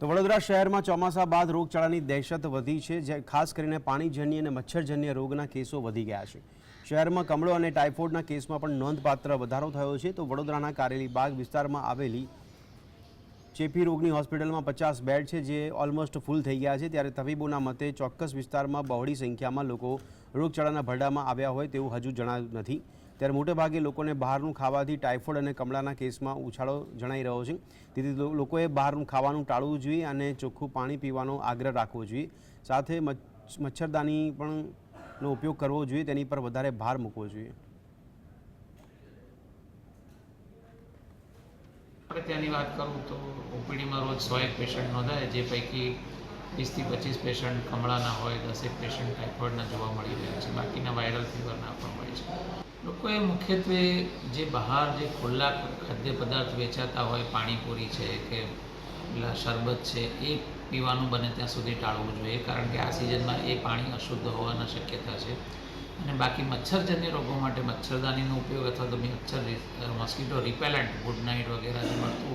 તો વડોદરા શહેરમાં ચોમાસા બાદ રોગચાળાની દહેશત વધી છે, જે ખાસ કરીને પાણીજન્ય અને મચ્છરજન્ય રોગના કેસો વધી ગયા છે. શહેરમાં કમળો અને ટાઇફોઇડના કેસમાં પણ નોંધપાત્ર વધારો થયો છે. તો વડોદરાના કારેલી બાગ વિસ્તારમાં આવેલી ચેપી રોગની હોસ્પિટલમાં પચાસ બેડ છે, જે ઓલમોસ્ટ ફૂલ થઈ ગયા છે. ત્યારે તબીબોના મતે ચોક્કસ વિસ્તારમાં બહોળી સંખ્યામાં લોકો રોગચાળાના ભરડામાં આવ્યા હોય તેવું હજુ જણાયું નથી. ત્યારે મોટેભાગે લોકોને બહારનું ખાવાથી ટાઇફોઇડ અને કમળાના કેસમાં ઉછાળો જણાઈ રહ્યો છે. તેથી લોકોએ બહારનું ખાવાનું ટાળવું જોઈએ અને ચોખ્ખું પાણી પીવાનો આગ્રહ રાખવો જોઈએ. સાથે મચ્છ- મચ્છરદાની પણ નો ઉપયોગ કરવો જોઈએ, તેની પર વધારે ભાર મૂકવો જોઈએ. ત્યાંની વાત કરું તો ઓપીડીમાં રોજ સો એક પેશન્ટ નોંધાય, જે પૈકી વીસથી પચીસ પેશન્ટ કમળાના હોય, દસેક પેશન્ટ ટાઇફોઇડના જોવા મળી રહ્યા છે. બાકીના વાયરલ ફીવરના પણ હોય છે. લોકોએ મુખ્યત્વે જે બહાર જે ખુલ્લા ખાદ્ય પદાર્થ વેચાતા હોય, પાણીપુરી છે કે પેલા શરબત છે, એ પીવાનું બને ત્યાં સુધી ટાળવું જોઈએ, કારણ કે આ સિઝનમાં એ પાણી અશુદ્ધ હોવાના શક્યતા છે. અને બાકી મચ્છરજન્ય રોગો માટે મચ્છરદાનીનો ઉપયોગ અથવા તો મચ્છર મોસ્કીટો રિપેલન્ટ ગુડ નાઇટ વગેરે જે મળતું